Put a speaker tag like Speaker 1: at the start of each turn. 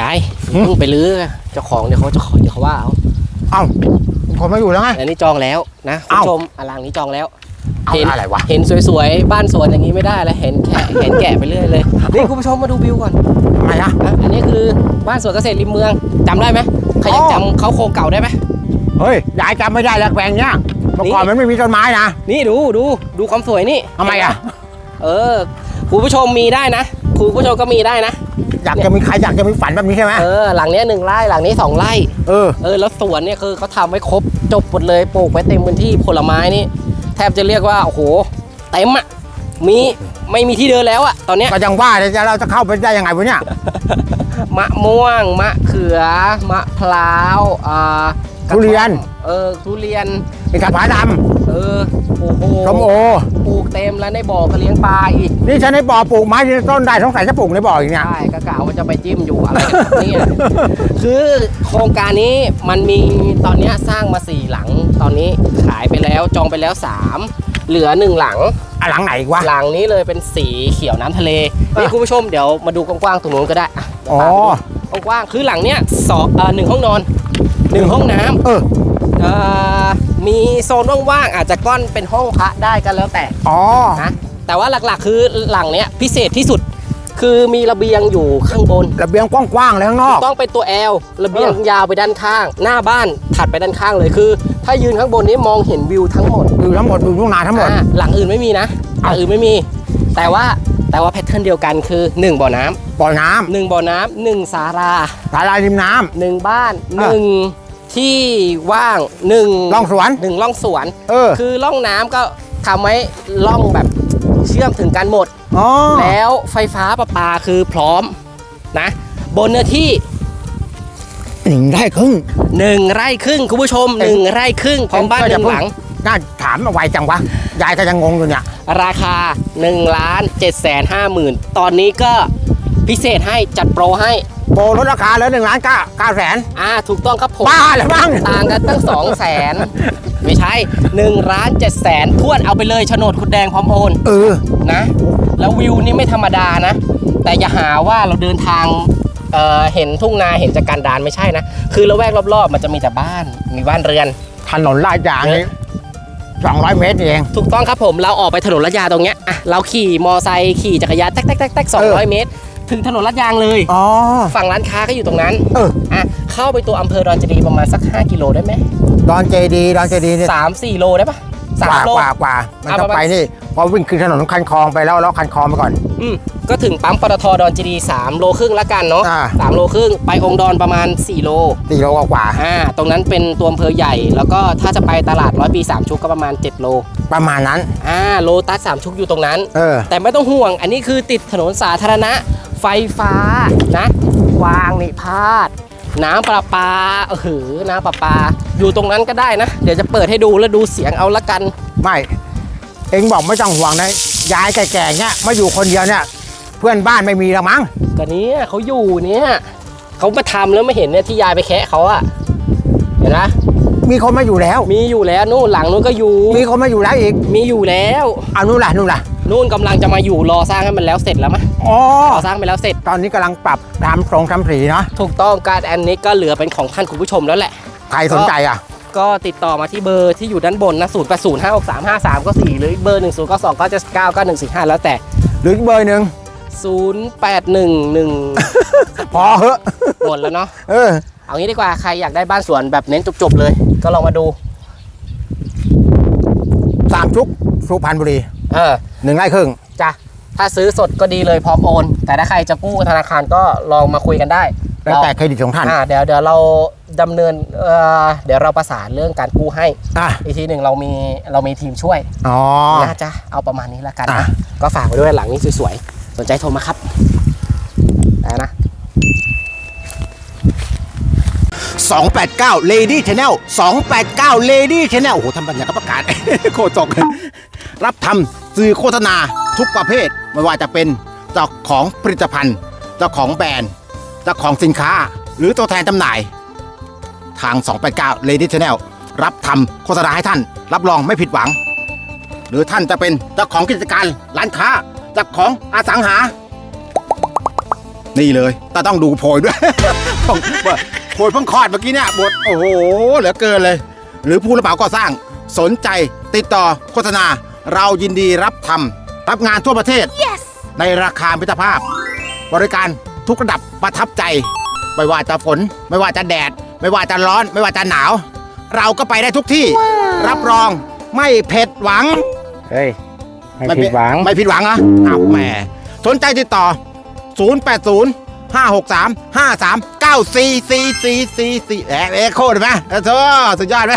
Speaker 1: ยาย
Speaker 2: หืม
Speaker 1: เพิ่งไปลื้อเจ้าของเดี๋ยวเขาจะขอเดี๋ยวเขาว่าเอา
Speaker 2: เอ้าคนไม่อยู่แล้วไง
Speaker 1: อันนี้จองแล้วนะคุณ
Speaker 2: เอ้า
Speaker 1: ผู้ชมอลังนี้จองแล้ว
Speaker 2: เอา
Speaker 1: เห็น
Speaker 2: อะไรวะ
Speaker 1: เห็นสวยๆ บ้านสวนอย่างนี้ไม่ได้แล้วเห็นแค่เห็นแกะไปเรื่อยเลยนี่คุณผู้ชมมาดูวิวก่อน
Speaker 2: ทำไมอะ
Speaker 1: นะอันนี้คือบ้านสวนเกษตรริมเมืองจำได้ไหมใครยัง
Speaker 2: อ๋อ
Speaker 1: จำเขาโครงเก่าได้ไหม
Speaker 2: เฮ้ย ยายจำไม่ได้แล้วแปลงเนี้ยเมื่อก่อน
Speaker 1: นี่
Speaker 2: มันไม่มีต้นไม้นะ
Speaker 1: นี่ดูดูดูความสวยนี่
Speaker 2: ทำไมอะ
Speaker 1: เออคุณผู้ชมมีได้นะคุณผู้ชมก็มีได้นะ
Speaker 2: อยากจะมีใครอยากจะมีฝันแบบนี้ใช่ไหม
Speaker 1: เออหลังเนี้ยหนึ่งไร่หลังนี้สองไร่
Speaker 2: เออ
Speaker 1: เออแล้วสวนเนี่ยคือเขาทำไว้ครบจบหมดเลยปลูกไว้เต็มพื้นที่ผลไม้นี่แทบจะเรียกว่าโอ้โหเต็มอะมีไม่มีที่เดินแล้วอะตอนเนี้ย
Speaker 2: ก็ยังว่าเลยจะเราจะเข้าไปได้ยังไงวะเนี่ย
Speaker 1: มะม่วงมะเขือมะพร้าวอ่ากะ
Speaker 2: ทุเรียน
Speaker 1: เออทุเรียน
Speaker 2: มีกระผาด
Speaker 1: เออโอ้โหำ
Speaker 2: ส้มโอ
Speaker 1: ปลูกเต็มแล้วในบ่อก็เลี้ยงปลาอีก
Speaker 2: นี่ฉันในบ่อปลูกไม้ยืนต้นได้สงสัยจะปลูกในบ่ออีกเนี่ย
Speaker 1: ใช่ก็กล่าวว่าจะไปจิ้มอยู่อะไรกันครับเนี่ยคือโครงการนี้มันมีตอนเนี้ยสร้างมา4หลัง ตอนนี้ขายไปแล้วจองไปแล้ว3เหลือ1หลัง
Speaker 2: อะหลังไหนอีกวะ
Speaker 1: หลังนี้เลยเป็นสีเขียวน้ำทะเลนี่คุณผู้ชมเดี๋ยวมาดูกว้างๆตรงนู้นก็ได้อะเดี๋ยว
Speaker 2: อ๋อ
Speaker 1: พาไปดูกว้างๆคือหลังเนี้ยสองเอ่อหนึ่งห้องนอน หนึ่งห้องน้ำ
Speaker 2: เออ
Speaker 1: เอ่อมีโซนว่างๆอาจจะก้อนเป็นห้องพระได้ก็แล้วแต่
Speaker 2: อ๋อ
Speaker 1: นะแต่ว่าหลักๆคือหลังเนี้ยพิเศษที่สุด คือมีระเบียงอยู่ข้างบน
Speaker 2: ระเบียงกว้างๆเลยข้างนอก
Speaker 1: ต้องเป็นตัว L ระเบียง
Speaker 2: เออ
Speaker 1: ยาวไปด้านข้าง หน้าบ้านถัดไปด้านข้างเลยคือ ถ้ายืนข้างบนนี้มองเห็นวิวทั้งหมด
Speaker 2: ดูทั้งหมดดูทุ่งนาทั้งหมด
Speaker 1: อ่าหลังอื่นไม่มีนะหลังอื่นไม่มี แต่ว่าแต่ว่าแพทเทิร์นเดียวกันคือ 1 บ่อน้ำ
Speaker 2: บ่อน้
Speaker 1: หนึ่งบ่อน้ำหนึ่งศาลาำ
Speaker 2: สาลาริมน้
Speaker 1: หนึ่งบ้าน
Speaker 2: อะ
Speaker 1: หนึ่ง ที่ว่างหนึ่งำ
Speaker 2: ร่องสวน
Speaker 1: หนึ่งร่องสวน
Speaker 2: เออ
Speaker 1: คือร่องน้ำก็ทำไว้ร่องแบบเชื่อมถึงกันหมด
Speaker 2: อ๋อ
Speaker 1: แล้วไฟฟ้าประปาคือพร้อมนะ บนเนื้อที่
Speaker 2: หนึ่งได้ครึ่ง
Speaker 1: 1 ไร่ครึ่งคุณผู้ชม
Speaker 2: เอ็ง
Speaker 1: 1ไร่ครึ่งพร้อมบ้านหนึ่งหลัง
Speaker 2: น่าถามมาไวจังวะ ยายก็ยังงงอยู่เนี่ย
Speaker 1: ราคา1ล้าน7แสน5หมื่นตอนนี้ก็พิเศษให้จัดโปรให้
Speaker 2: โปรลดราคาเหลือหนึ่งล้านเก้าเก้าแสน
Speaker 1: อ่าถูกต้องครับผม
Speaker 2: บ้าเหรือมั้ง
Speaker 1: ต่างกันตั้ง2 0 0แสนไม่ใช่1ล้าน7แสนทวนเอาไปเลยโฉนดคุณแดงพร้อมโอน
Speaker 2: เออ
Speaker 1: นะ แล้ววิวนี่ไม่ธรรมดานะ แต่อย่าหาว่าเราเดินทางเอ่อเห็นทุ่งนาเห็นจากการดานไม่ใช่นะ คือละแวกรอบๆ มันจะมีแต่บ้านมีบ้านเรือน
Speaker 2: ถนนลาดยางนี่สองร้อยเมตรเอง
Speaker 1: ถูกต้องครับผมเราออกไปถนนลาดยางตรงเนี้ยอะเราขี่มอไซค์ขี่จักรยานแต๊กแต๊กแต๊กแต๊กสอง
Speaker 2: เอ
Speaker 1: ร้อย
Speaker 2: อ
Speaker 1: เมตร ถึงถนนลาดยางเลย
Speaker 2: อ๋อ
Speaker 1: ฝั่งร้านค้าก็อยู่ตรงนั้น
Speaker 2: เออ
Speaker 1: อะเข้าไปตัวอำเภอดอนเจดีย์ประมาณสัก 5 กิโลได้ไหม
Speaker 2: ดอนเจดีย์ดอนเจดีย์เนี่ย
Speaker 1: สามสี่โลได้ปะสาม
Speaker 2: กว่า
Speaker 1: โล
Speaker 2: กว่ากว่ามัน
Speaker 1: อะ
Speaker 2: ต้อ
Speaker 1: ประ
Speaker 2: ง
Speaker 1: มาณ
Speaker 2: ไปนี่พอวิ่งขึ้นถนนคันคลองไปแล้วแล้วคันคลองไปก่อน
Speaker 1: อืมก็ถึงปั๊มปตทดอนเจดีย์สามโลครึ่งละกันเนาะ
Speaker 2: อ่า
Speaker 1: สามโลครึ่งไปองค์ดอนประมาณ 4 โล
Speaker 2: สี่โลกว่า
Speaker 1: อ่า ตรงนั้นเป็นตัวอำเภอใหญ่ แล้วก็ถ้าจะไปตลาดร้อยปี3ชุกก็ประมาณ 7 โล
Speaker 2: ๆประมาณนั้น
Speaker 1: อ่า โลตัส3ชุกอยู่ตรงนั้น
Speaker 2: เออ
Speaker 1: แต่ไม่ต้องห่วง อันนี้คือติดถนนสาธารณะ ไฟฟ้านะวางนี่พาด น้ำประปาเออหือน้ำประปา อยู่ตรงนั้นก็ได้นะ เดี๋ยวจะเปิดให้ดูแล้วดูเสียงเอาละกัน
Speaker 2: ไม่ เอ็งบอกไม่ต้องห่วงนะยายแก่ๆเนี่ยมาอยู่คนเดียวเนี่ย เพื่อนบ้านไม่มีแล้วมั้ง
Speaker 1: ก็เนี้ยเขาอยู่เนี่ยเขามาทำแล้วไม่เห็นเนี่ยที่ยายไปแคะเขาอะเห็นไหม
Speaker 2: มีคนมาอยู่แล้ว
Speaker 1: มีอยู่แล้วนู่นหลังนู้นก็อยู่
Speaker 2: มีคนมาอยู่แล้วอีก
Speaker 1: มีอยู่แล้ว
Speaker 2: เอานู่นล่ะนู่นล่ะ
Speaker 1: นู่นกำลังจะมาอยู่รอสร้างให้มันแล้วเสร็จแล้วมั้ย
Speaker 2: อ๋อ
Speaker 1: รอสร้างไปแล้วเสร็จ
Speaker 2: ตอนนี้กำลังปรับทำโครงทำสีเนาะ
Speaker 1: ถูกต้องการอันนี้ก็เหลือเป็นของท่านคุณผู้ชมแล้วแหละ
Speaker 2: ใครสนใจอะ
Speaker 1: ก็ติดต่อมาที่เบอร์ที่อยู่ด้านบนนะ0 8 0 5 6 3 5 3ก็4หรืออีกเบอร์ 1 0 9 2 9 7 9 9 1 4 5 แล้วแต่
Speaker 2: หรืออีกเบอร์หนึ่ง
Speaker 1: 0 8 1 1
Speaker 2: พอเหอะ
Speaker 1: หมดแล้วเนาะ
Speaker 2: เออ
Speaker 1: เอางี้ดีกว่า ใครอยากได้บ้านสวนแบบเน้นจบๆเลย ก็ลองมาดู
Speaker 2: สามชุกสุพรรณบุรี
Speaker 1: เออ
Speaker 2: หนึ่งไร่ครึ่ง
Speaker 1: จ้ะถ้าซื้อสดก็ดีเลยพร้อมโอน แต่ถ้าใครจะกู้ธนาคารก็ลองมาคุยกันได้
Speaker 2: แล้วแต่เครดิตของท่าน
Speaker 1: อ่าเดี๋ยวเดี๋ยวเราดำเนินเอ่อเดี๋ยวเราประสานเรื่องการกู้ให้
Speaker 2: อะ
Speaker 1: อีกทีหนึ่งเรามีเรามีทีมช่วย
Speaker 2: อ๋อ
Speaker 1: น่าจะเอาประมาณนี้ละกัน
Speaker 2: อะ
Speaker 1: นะก็ฝากไว้ด้วยหลังนี้สวยๆสนใจโทรมาครับได้นะ
Speaker 2: 289 Lady Channel 289 Lady Channel โอ้โหทำบัญญัติประกาศโคตรจก รับทำสื่อโฆษณาทุกประเภท ไม่ว่าจะเป็นเจ้าของผลิตภัณฑ์เจ้าของแบรนด์เจ้าของสินค้า หรือตัวแทนจำหน่าย ทาง 289 Lady Channel รับทำโฆษณาให้ท่าน รับรองไม่ผิดหวัง หรือท่านจะเป็นเจ้าของกิจการร้านค้าเจ้าของอสังหา นี่เลยแต่ต้องดูโพยด้วยโพยเพิ่งคลอดเมื่อกี้เนี่ยบทโอ้โหเหลือเกินเลย หรือผู้รับเหมาก่อสร้างสนใจติดต่อโฆษณา เรายินดีรับทำรับงานทั่วประเทศในราคามิตรภาพ บริการทุกระดับประทับใจ ไม่ว่าจะฝน ไม่ว่าจะแดด ไม่ว่าจะร้อน ไม่ว่าจะหนาว เราก็ไปได้ทุกที่ รับรองไม่เผ็ดหวัง
Speaker 3: เฮ้ย ไม่ผิดหวัง
Speaker 2: ไม่ผิดหวังเหรออ้าวแหมสนใจติดต่อ 080 563 53 94 4444แอะเอ็กโคดไหมเออโธ่สุดยอดไหม